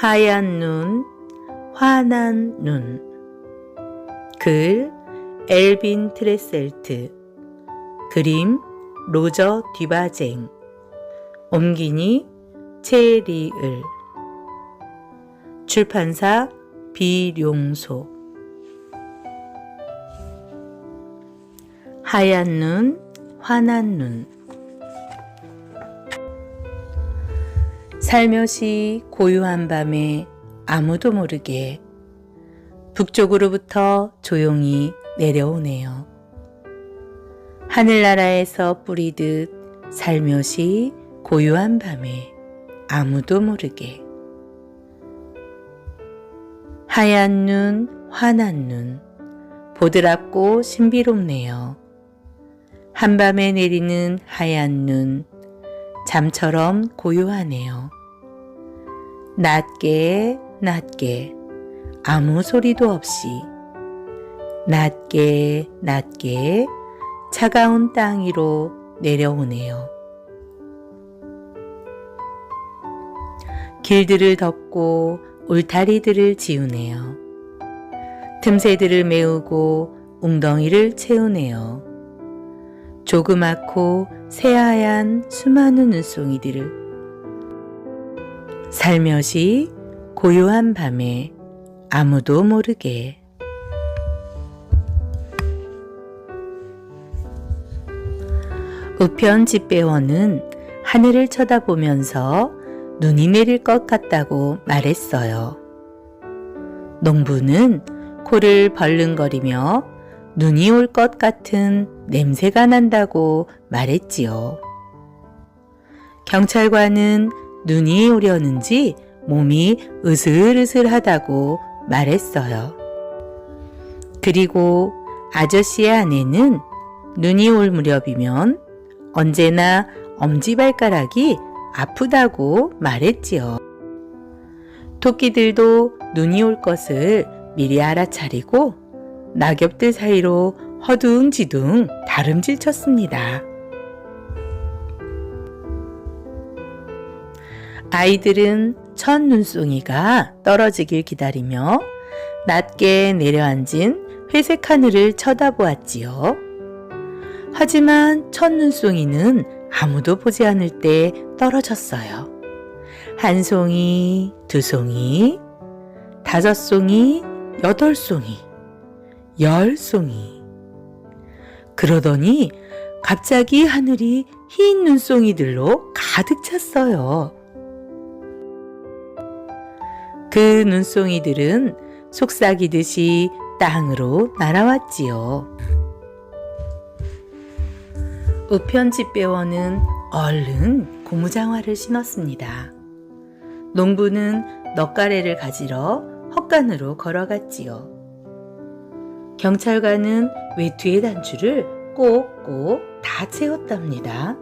하얀 눈, 환한 눈. 글 엘빈 트레셀트. 그림 로저 뒤바쟁. 옮기니 체리을. 출판사 비룡소. 하얀 눈, 환한 눈. 살며시 고요한 밤에 아무도 모르게 북쪽으로부터 조용히 내려오네요. 하늘나라에서 뿌리듯 살며시 고요한 밤에 아무도 모르게 하얀 눈, 환한 눈, 보드랍고 신비롭네요. 한밤에 내리는 하얀 눈, 잠처럼 고요하네요. 낮게, 낮게, 아무 소리도 없이, 낮게, 낮게, 차가운 땅 위로 내려오네요. 길들을 덮고 울타리들을 지우네요. 틈새들을 메우고 웅덩이를 채우네요. 조그맣고 새하얀 수많은 눈송이들을 살며시 고요한 밤에 아무도 모르게 우편 집배원은 하늘을 쳐다보면서 눈이 내릴 것 같다고 말했어요. 농부는 코를 벌른거리며 눈이 올 것 같은 냄새가 난다고 말했지요. 경찰관은 눈이 오려는지 몸이 으슬으슬하다고 말했어요. 그리고 아저씨의 아내는 눈이 올 무렵이면 언제나 엄지발가락이 아프다고 말했지요. 토끼들도 눈이 올 것을 미리 알아차리고 낙엽들 사이로 허둥지둥 다름질 쳤습니다. 아이들은 첫 눈송이가 떨어지길 기다리며 낮게 내려앉은 회색 하늘을 쳐다보았지요. 하지만 첫 눈송이는 아무도 보지 않을 때 떨어졌어요. 한 송이, 두 송이, 다섯 송이, 여덟 송이, 열 송이. 그러더니 갑자기 하늘이 흰 눈송이들로 가득 찼어요. 그 눈송이들은 속삭이듯이 땅으로 날아왔지요. 우편집배원은 얼른 고무장화를 신었습니다. 농부는 넉가래를 가지러 헛간으로 걸어갔지요. 경찰관은 외투의 단추를 꼭꼭 다 채웠답니다.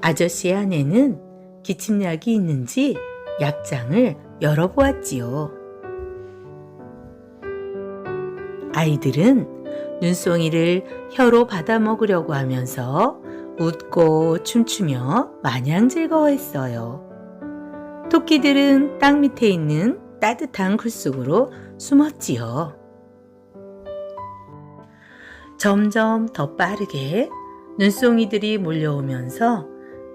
아저씨의 아내는 기침약이 있는지 약장을 열어보았지요. 아이들은 눈송이를 혀로 받아 먹으려고 하면서 웃고 춤추며 마냥 즐거워했어요. 토끼들은 땅 밑에 있는 따뜻한 굴 속으로 숨었지요. 점점 더 빠르게 눈송이들이 몰려오면서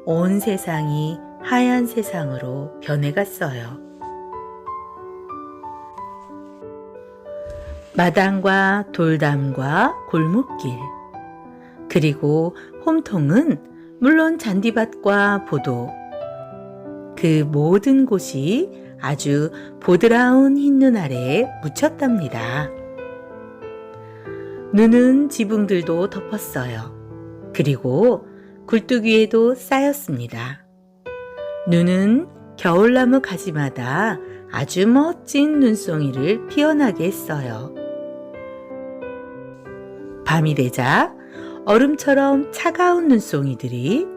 온 세상이 하얀 세상으로 변해갔어요. 마당과 돌담과 골목길, 그리고 홈통은 물론 잔디밭과 보도, 그 모든 곳이 아주 보드라운 흰눈 아래에 묻혔답니다. 눈은 지붕들도 덮었어요. 그리고 굴뚝 위에도 쌓였습니다. 눈은 겨울나무 가지마다 아주 멋진 눈송이를 피어나게 했어요. 밤이 되자 얼음처럼 차가운 눈송이들이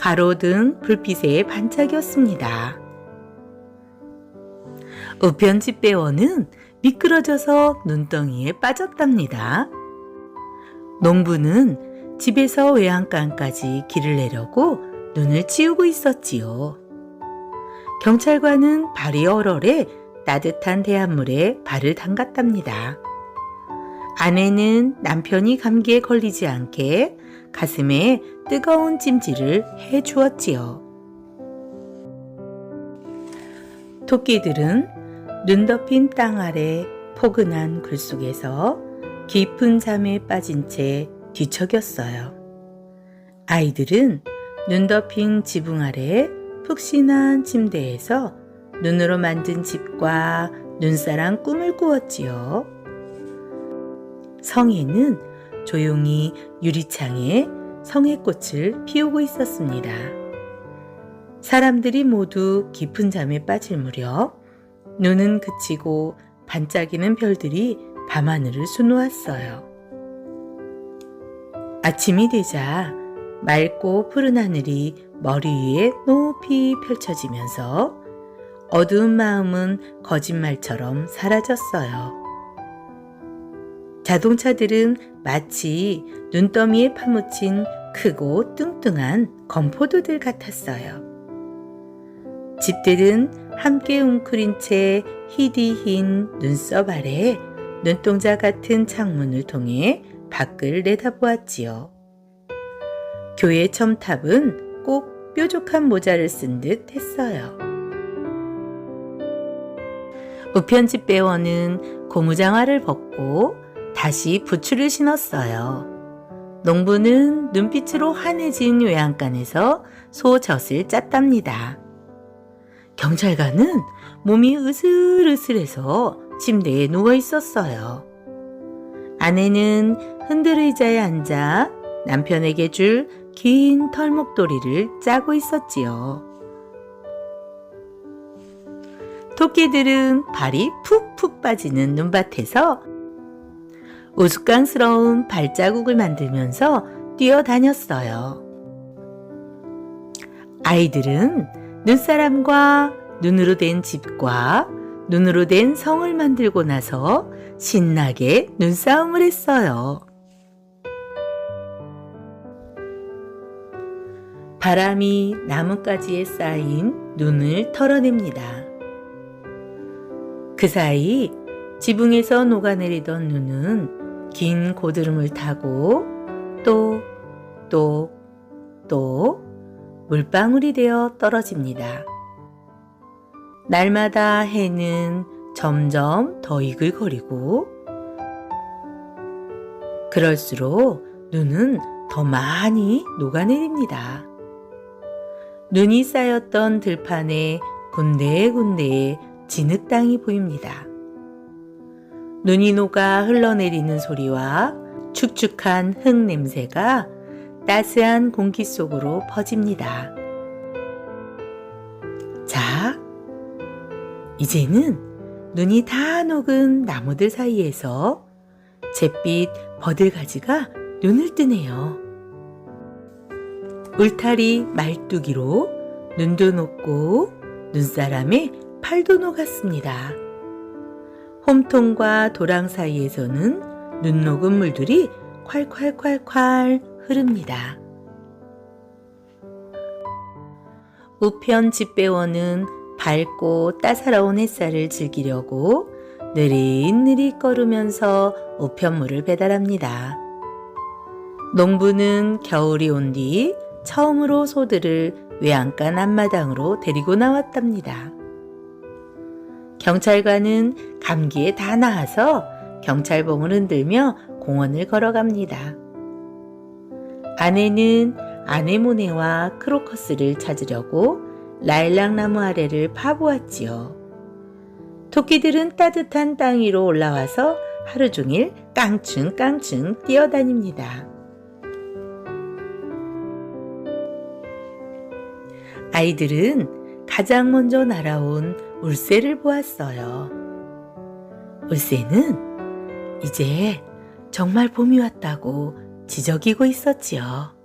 가로등 불빛에 반짝였습니다. 우편집 배원은 미끄러져서 눈덩이에 빠졌답니다. 농부는 집에서 외양간까지 길을 내려고 눈을 치우고 있었지요. 경찰관은 발이 얼얼해 따뜻한 대한물에 발을 담갔답니다. 아내는 남편이 감기에 걸리지 않게 가슴에 뜨거운 찜질을 해 주었지요. 토끼들은 눈 덮인 땅 아래 포근한 글 속에서 깊은 잠에 빠진 채 뒤척였어요. 아이들은 눈 덮인 지붕 아래 푹신한 침대에서 눈으로 만든 집과 눈사람 꿈을 꾸었지요. 성에는 조용히 유리창에 성의 꽃을 피우고 있었습니다. 사람들이 모두 깊은 잠에 빠질 무렵 눈은 그치고 반짝이는 별들이 밤하늘을 수놓았어요. 아침이 되자 맑고 푸른 하늘이 머리 위에 높이 펼쳐지면서 어두운 마음은 거짓말처럼 사라졌어요. 자동차들은 마치 눈더미에 파묻힌 크고 뚱뚱한 건포도들 같았어요. 집들은 함께 웅크린 채 희디흰 눈썹 아래 눈동자 같은 창문을 통해 밖을 내다보았지요. 교회 첨탑은 꼭 뾰족한 모자를 쓴 듯 했어요. 우편집 배원은 고무장화를 벗고 다시 부츠를 신었어요. 농부는 눈빛으로 환해진 외양간에서 소젖을 짰답니다. 경찰관은 몸이 으슬으슬해서 침대에 누워 있었어요. 아내는 흔들 의자에 앉아 남편에게 줄 긴 털목도리를 짜고 있었지요. 토끼들은 발이 푹푹 빠지는 눈밭에서 우스꽝스러운 발자국을 만들면서 뛰어다녔어요. 아이들은 눈사람과 눈으로 된 집과 눈으로 된 성을 만들고 나서 신나게 눈싸움을 했어요. 바람이 나뭇가지에 쌓인 눈을 털어냅니다. 그 사이 지붕에서 녹아내리던 눈은 긴 고드름을 타고 또, 또, 또 물방울이 되어 떨어집니다. 날마다 해는 점점 더 이글거리고 그럴수록 눈은 더 많이 녹아내립니다. 눈이 쌓였던 들판에 군데군데 진흙땅이 보입니다. 눈이 녹아 흘러내리는 소리와 축축한 흙 냄새가 따스한 공기 속으로 퍼집니다. 자, 이제는 눈이 다 녹은 나무들 사이에서 잿빛 버들가지가 눈을 뜨네요. 울타리 말뚝이로 눈도 녹고 눈사람의 팔도 녹았습니다. 홈통과 도랑 사이에서는 눈 녹은 물들이 콸콸콸콸 흐릅니다. 우편 집배원은 밝고 따사로운 햇살을 즐기려고 느릿느릿 걸으면서 우편물을 배달합니다. 농부는 겨울이 온 뒤 처음으로 소들을 외양간 앞마당으로 데리고 나왔답니다. 경찰관은 감기에 다 나아서 경찰봉을 흔들며 공원을 걸어갑니다. 아내는 아네모네와 크로커스를 찾으려고 라일락 나무 아래를 파보았지요. 토끼들은 따뜻한 땅 위로 올라와서 하루 종일 깡충깡충 뛰어다닙니다. 아이들은 가장 먼저 날아온 울새를 보았어요. 울새는 이제 정말 봄이 왔다고 지저귀고 있었지요.